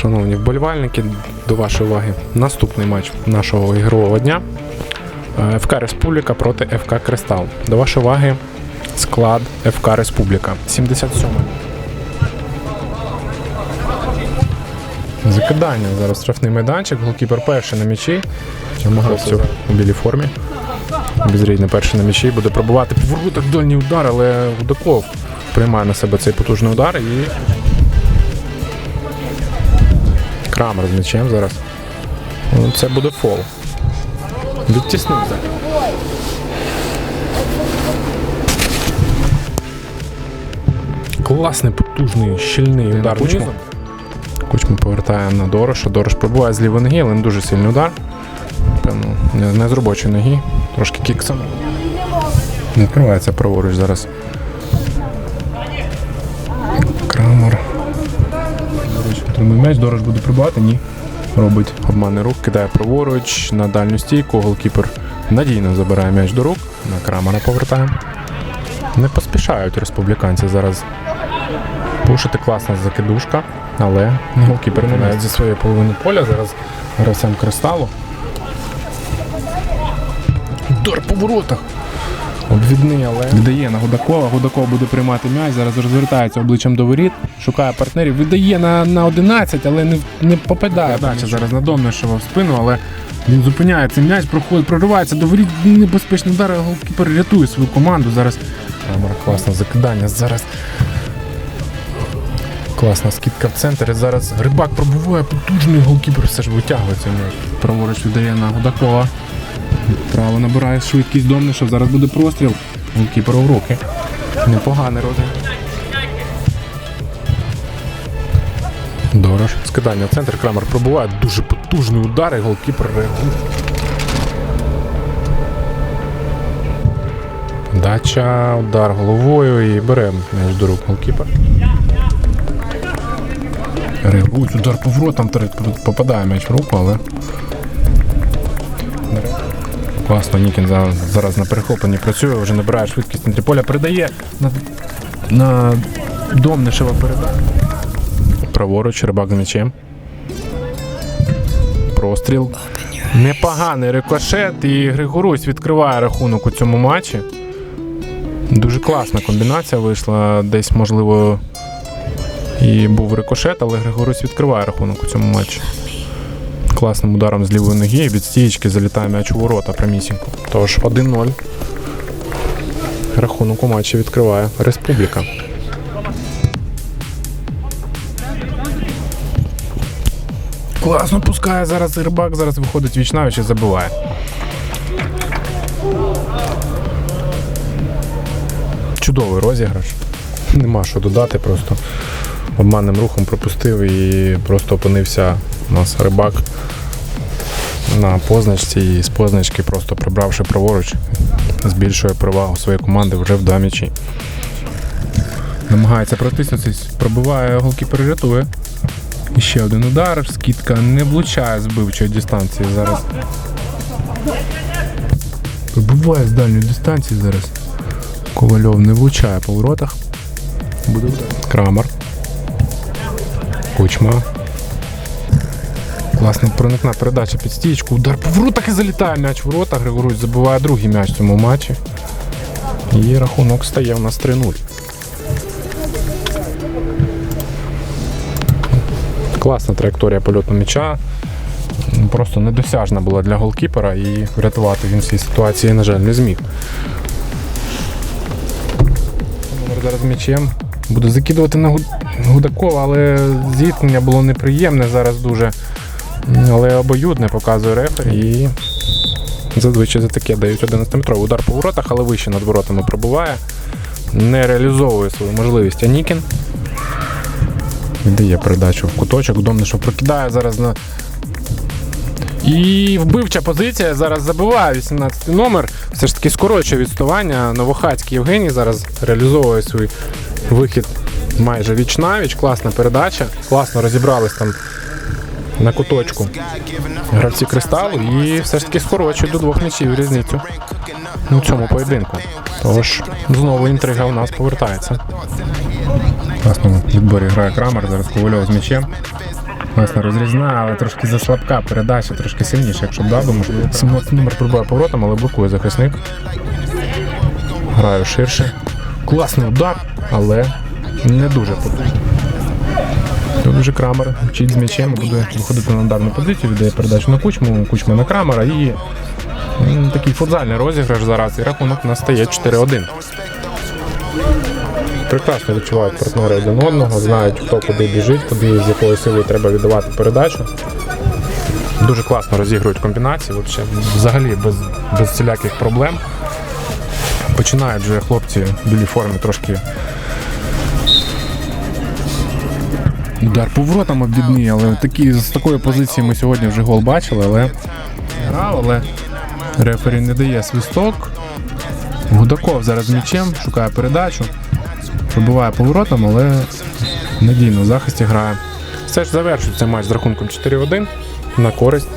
Шановні вболівальники, до вашої уваги наступний матч нашого ігрового дня. Е, ФК Республіка проти ФК Кристал. До вашої уваги склад ФК Республіка. 77. Закидання зараз штрафний майданчик. Голкіпер перший на м'ячі. Намагався у білій формі. Безрідний перший на м'ячі. Буде пробувати повороток дальній удар, але Гудаков приймає на себе цей потужний удар і Крамер з м'ячем зараз. Ну, Це буде фол. Відтіснив. Класний, потужний, щільний удар Кучма. Кучма повертає на Дороша. Дорош пробуває з лівої ноги, але не дуже сильний удар. Певно, не, не з робочої ноги. Трошки кіксом. Відкривається праворуч зараз. Отримує м'яч, Дорош буде прибувати, ні. Робить обманний рух, кидає праворуч на дальню стійку. Голкіпер надійно забирає м'яч до рук. На Крамера повертає. Не поспішають республіканці зараз пушити класна закидушка, але голкіпер не навіть зі своєї половини поля зараз гравцем кристалу. Удар по воротах. Обвідний, але Віддає на Гудакова. Гудаков буде приймати м'яч. Зараз розвертається обличчям до воріт, шукає партнерів. Віддає на, на 11, але не, не попадає. Передача зараз на Домнишева в спину, але він зупиняє цей м'яч, проходить, проривається до воріт. Небезпечний удар, голкіпер рятує свою команду. Зараз класне закидання. Зараз класна скидка в центр. І зараз рибак пробуває потужний голкіпер все ж витягує цей м'яч. праворуч віддає на Гудакова. Право набирає швидкість Домнишев. Зараз буде простріл. Голкіпер в руки. Непоганий розмір. Дорож. Скидання в центр. Крамер пробуває дуже потужний удар, і голкіпер реагує. Дача, удар головою і бере м'яч до рук голкіпер. Реагують, удар поворотом, попадає м'яч в руку, але. Класно, Нікін за- зараз на перехопленні працює, вже набирає швидкість на поля, передає на, на Домнишева передачу. Праворуч, рибак з м'ячем. Простріл. Непоганий рикошет, і Григорусь відкриває рахунок у цьому матчі. Дуже класна комбінація вийшла. Десь, можливо, і був рикошет, але Григорусь відкриває рахунок у цьому матчі класним ударом з лівої ноги від стієчки залітає м'яч у ворота прямісінько. Тож 1-0. Рахунок у матчі відкриває Республіка. Класно пускає зараз рибак, зараз виходить вічнавич і забиває. Чудовий розіграш. Нема що додати, просто обманним рухом пропустив і просто опинився у нас рибак на позначці і з позначки, просто прибравши праворуч, збільшує перевагу своєї команди вже в два м'ячі. Намагається протиснутися, пробиває голкіпер рятує. І ще один удар, скидка не влучає з бивчої дистанції зараз. Пробиває з дальньої дистанції зараз. Ковальов не влучає по воротах. Буде. Крамер. Кучма. Класна проникна передача під стічку. Удар по воротах і залітає м'яч в ворота. Григорусь забиває другий м'яч в цьому матчі. І рахунок стає у нас 3-0. Класна траєкторія польоту м'яча. Просто недосяжна була для голкіпера і врятувати він цій ситуації, на жаль, не зміг. Зараз м'ячем. Буде закидувати на Гудакова, але зіткнення було неприємне зараз дуже. Але обоюдне показує рефері. І зазвичай за таке дають 11-метровий удар по воротах, але вище над воротами пробуває. Не реалізовує свою можливість Анікін. Віддає передачу в куточок. Домнишов прокидає зараз на. І вбивча позиція зараз забиває 18 номер. Все ж таки скорочує відставання. Новохацький Євгеній зараз реалізовує свій вихід майже віч навіч. Класна передача. Класно розібрались там на куточку гравці кристалу і все ж таки скорочують до двох м'ячів різницю у цьому поєдинку. Тож знову інтрига у нас повертається. В відборі грає Крамер, зараз Ковальов з м'ячем. Власне, розрізна, але трошки заслабка передача, трошки сильніше, якщо б дав, би, можливо. 17 номер пробиває поворотом, але блокує захисник. Граю ширше. Класний удар, але не дуже потужний. Вже Крамер вчить з м'ячем, буде виходити на ударну позицію, віддає передачу на кучму, кучма на Крамера і такий футзальний розіграш зараз. І рахунок у нас стає 4-1. Прекрасно відчувають партнери один одного, знають, хто куди біжить, куди з якою силою треба віддавати передачу. Дуже класно розігрують комбінації, вообще, взагалі без, без всіляких проблем. Починають вже хлопці в білій формі трошки Удар поворотом обідний, але такі, з такої позиції ми сьогодні вже гол бачили, але грав, але рефері не дає свисток. Гудаков зараз м'ячем, шукає передачу, пробиває поворотом, але надійно в захисті грає. Все ж завершується матч з рахунком 4-1 на користь